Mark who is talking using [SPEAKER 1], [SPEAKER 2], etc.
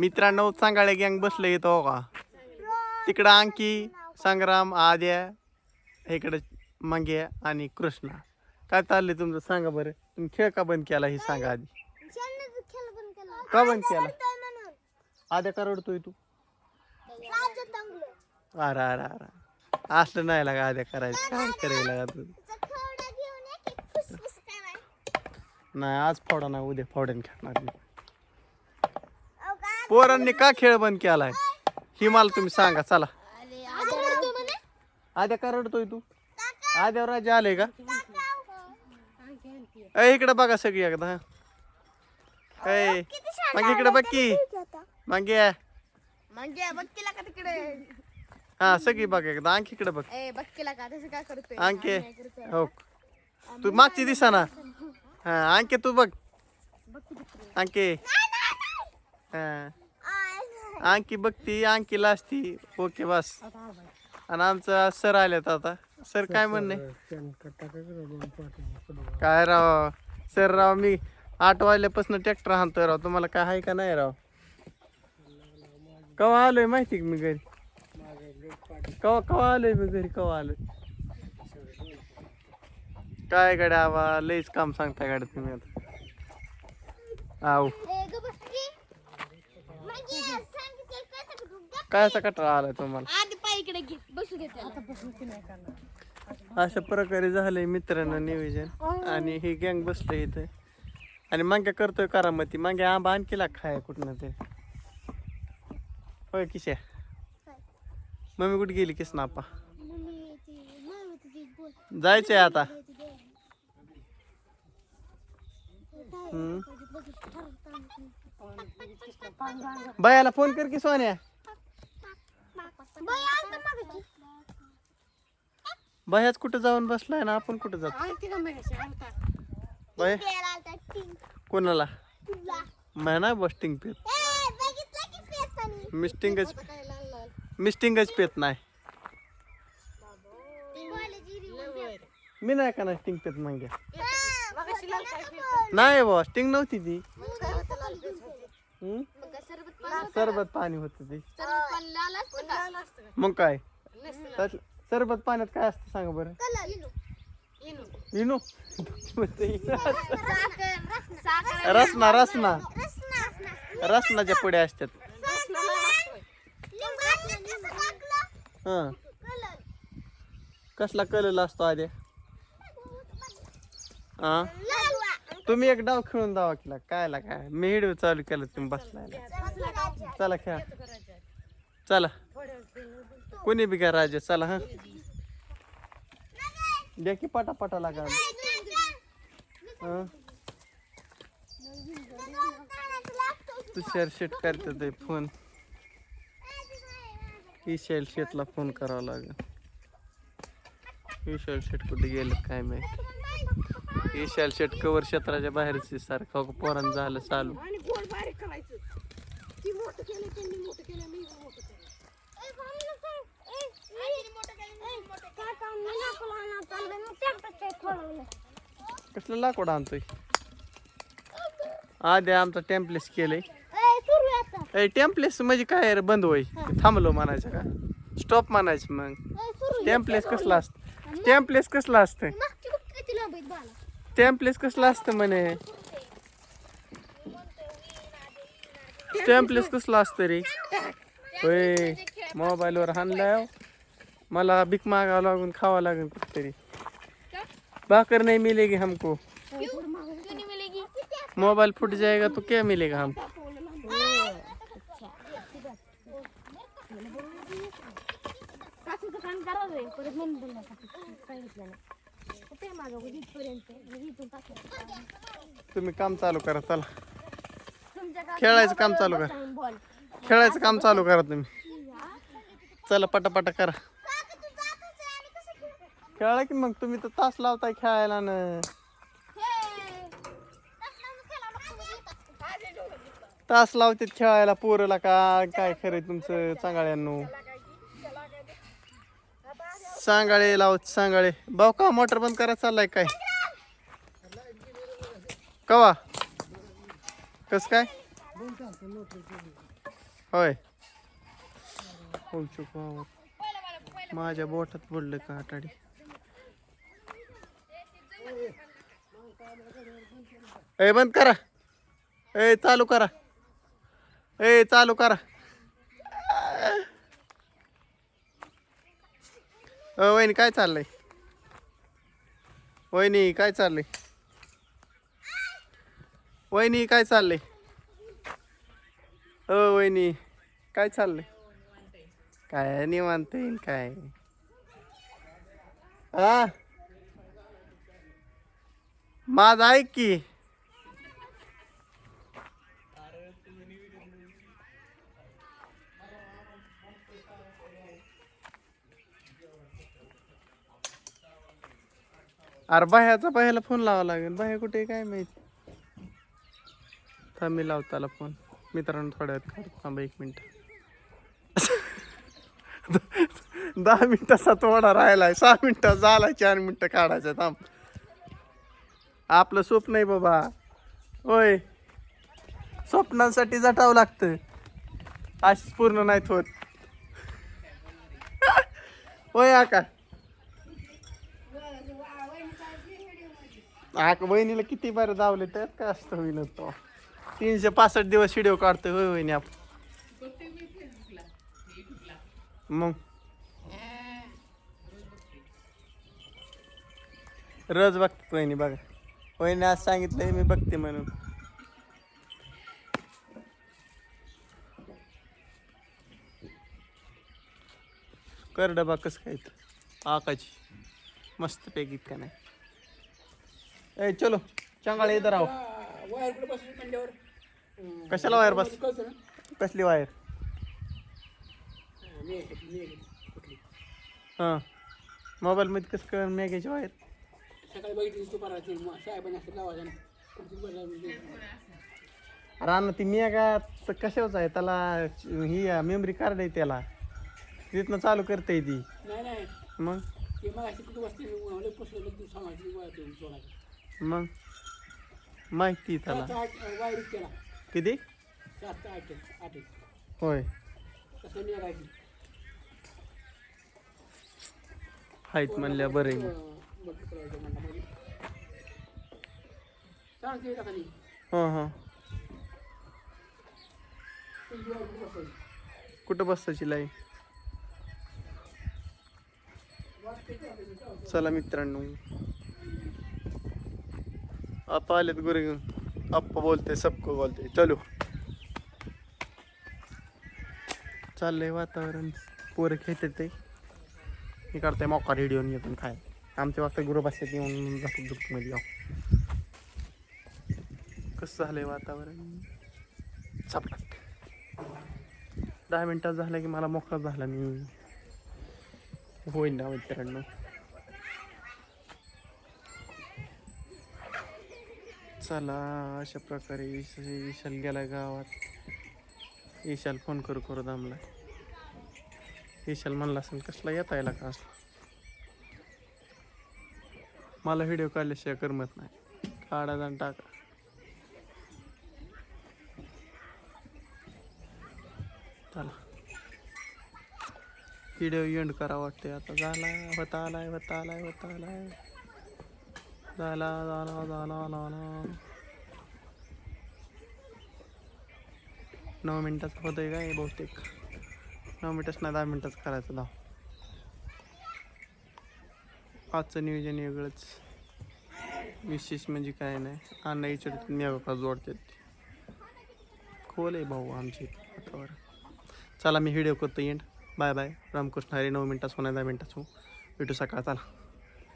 [SPEAKER 1] मित्रांनो सांगाळे गँग बसले येतो हो का? तिकडं अंकी संग्राम आद्या इकडे मंग्या आणि कृष्णा. काय चाललंय तुमचं? सांगा बरं. तुम्ही खेळ का बंद केला हे सांगा आधी. का बंद केला? आद्या का रडतोय तू? अरे अरे अरे. असलं नाही लागा आद्या करायचं. काय करायला लागा तू? नाही आज फोडा नाही उद्या फोड्यान खेळणार मी. पोरांनी का खेळ बंद केलाय? ही मला तुम्ही सांगा चला. आद्या का रडतोय तू? आद्यावर राजा आले का? ए इकडे बघा सगळी एकदा. हा ए मग इकडे बघ की. मग हा सगळी बघ एकदा. आणखी इकडे बघ.
[SPEAKER 2] का
[SPEAKER 1] हो. तू मागची दिसा ना. हा अंके तू बघ. अंके हा. अंकी बघती अंकीला असती ओके बस. आणि आमचं सर आलेत आता. सर काय म्हणणे? काय राव? सर राव मी आठ वाजल्यापासून ट्रॅक्टर हाणतोय राव. तुम्हाला काय आहे का नाही राव? कवा आलोय माहिती मी घरी? कवा कवा आलोय मी घरी? कवा आलोय? काय गाड्या आवा लईच काम सांगताय गाड्या तुम्ही आता. आव काय असा कटाळा आलाय तुम्हाला
[SPEAKER 2] आधी पाय इकडे घे बसू दे त्याला.
[SPEAKER 1] अशा प्रकारे झालंय मित्रांनो नियोजन आणि ही गँग बसलंय इथे आणि मांग्या करतोय करामती मांग्या आंबा आणखी लाग खाय कुठनं ते होय किशा मम्मी कुठे गेली किस नापा जायचंय आता हम्म. बयाला फोन कर की सोन्या बयाच कुठं जाऊन बसलाय ना आपण कुठं जातो? बया कोणाला? म्हणा बस्टिंग पेत. मिस्टिंगच मिस्टिंगच पेत नाही. मी नाही का नाही स्टिंग पेत मग? नाही बा स्टिंग नव्हती ती. हम्म? सरबत पाणी होत ते.
[SPEAKER 2] सरबत पाणी लाल असतं का?
[SPEAKER 1] मग काय? त्यात सरबत पाण्यात काय असतं सांगा बरं? इनो. रसना रसना. रसनाच्या पुड्या असतात. हा. कसला कलर असतो आधी? हा? तुम्ही एक डाव खेळून दावा केला. कायला काय? मी हिडिओ चालू केलं तुम्ही बसलाय चला खेळा. चला. कोणी बी काय राजा चला हा. द्या की पटा पटा लागा. हा. तुषार शेट करतात ते फोन. विशाल शेटला फोन करावा लागेल. विशाल शेट कुठे गेलं काय माहिती. विशाल शेट कवर क्षेत्राच्या बाहेरचे सारखं पोरांना झालं चालू. कसलं लाकूड आणतोय. आद्या आमचा टेम्पलेस केलंय. ए टेम्पलेस म्हणजे काय रे बंद होय. थांबलो म्हणायचं का? स्टॉप म्हणायचं मग. टेम्पलेस कसलं असतं? टेम्पलेस कसलं असतं? टेम्पलेस कसलं असतं म्हणे? टेम्पलेस कसलं असतं रे? होय मोबाईलवर हाणलाय मला भीक मागावं लागून खावं लागेल कुठतरी. भाकर नहीं मिलेगी हमको। मोबाइल फूट जाएगा तो क्या मिलेगा हमको? तुम्ही काम चालू करा, चला. खेळायचं काम चालू करा. खेळायचं काम चालू करा तुम्ही. चला, पटापटा करा. खेळा की मग तुम्ही तर तास लावताय खेळायला ना. तास लावतात खेळायला पोरला का? काय खरं तुमचं चांगाळ्यांनो सांगाळे लावत सांगाळे. भाऊ का मोटर बंद करायचं चाललाय काय? कवा? कस काय? होय. होऊ चुक माझ्या बोटात पडलं का आटाडी? ए बंद करा. ए चालू करा. ए चालू करा. अ वहिनी काय चाललंय? वहिनी काय चाललंय? वहिनी काय चाललंय? अ वहिनी काय चाललंय? काय निवांत येईल काय? हा माझं ऐक की. अरे बाह्याचा बाह्याला फोन लावा लागेल. बाह्या कुठे काय माहीत? थांब मी लावताला फोन. मित्रांनो थोड्या वेळ थांब थांबा एक मिनिट. दहा मिनिटाचा तोडा राहिलाय. सहा मिनिटं झालाय चार मिनिटं काढायचं. थांब. आपलं स्वप्न आहे बाबा. होय. स्वप्नांसाठी जटावं लागतं अशीच पूर्ण नाहीत होत. होय आका आका बहिणीला किती बार धावले त्यात काय असतं होईन तो. तीनशे पासष्ट दिवस व्हिडिओ काढतोय होय वहिनी आपण मग? रज बघते वहिनी बघा. वहिनी आज सांगितलंय मी बघते म्हणून. कर डबा कसं काय इथं? आकाची मस्त पैकी का नाही. ए चलो चांगला इथं राव कशाला वायर बस? कसली वायर हां. मोबाईलमध्ये कसं कर मॅगीची वायर
[SPEAKER 3] सकाळी बघितली तू पाराची साहेबांनी असं लावायचं ना
[SPEAKER 1] रान ती मेगा कशाच आहे? त्याला ही मेमरी कार्ड आहे त्याला. तिथनं चालू करता ती.
[SPEAKER 3] नाही नाही.
[SPEAKER 1] मग?
[SPEAKER 3] ते मग अशी कुठं बसते लई पुसलं तू सांगायची वायर देऊन सोडायची
[SPEAKER 1] मग? माहिती त्याला.
[SPEAKER 3] सात आठ वायर केला.
[SPEAKER 1] किती?
[SPEAKER 3] सात आठ आठ.
[SPEAKER 1] होय.
[SPEAKER 3] तसं
[SPEAKER 1] म्हणल्या बरं आहे
[SPEAKER 3] खाली
[SPEAKER 1] हां हां. कुठं बसायची लाई चला मित्रांनो. आपा आलेत गुरे घेऊन. आप्पा बोलते सबको बोलते चलो. चाललंय वातावरण. पोरं खेळते ते. मी करते मोका रेडिओ येऊन काय आमच्या वाजता गुरु बसतात येऊन जातो ग्रुपमध्ये जाऊ. कसं झालंय वातावरण? चपलाक दहा मिनटात झालं की मला मोकळा झाला मी. होईन ना मित्रांनो. चला अशा प्रकारे विशाल गेला गावात. विशाल फोन करू करू दामला. विशाल म्हणला असेल कसला येता यायला का असला? मला व्हिडिओ काढल्याशिवाय करमत नाही. काढा जाण टाका चला व्हिडिओ एंड करा वाटते आता झाला होता आलाय होता आलाय होता आलाय. झाला झाला झाला झाला. नऊ मिनिटाचं होतंय काय बहुतेक? नऊ मिनिटच नाही दहा मिनटाच करायचं धाव आजचं नियोजन वेगळंच. विशेष म्हणजे काय नाही. अण्णा विचारतात मी जोडतात खोल आहे भाऊ आमची. वातावरण चला मी व्हिडिओ करतो end bye bye. Ramakrishna Hari नऊ मिनटात सोळा दहा मिनटात भेटू सकाळ. चला.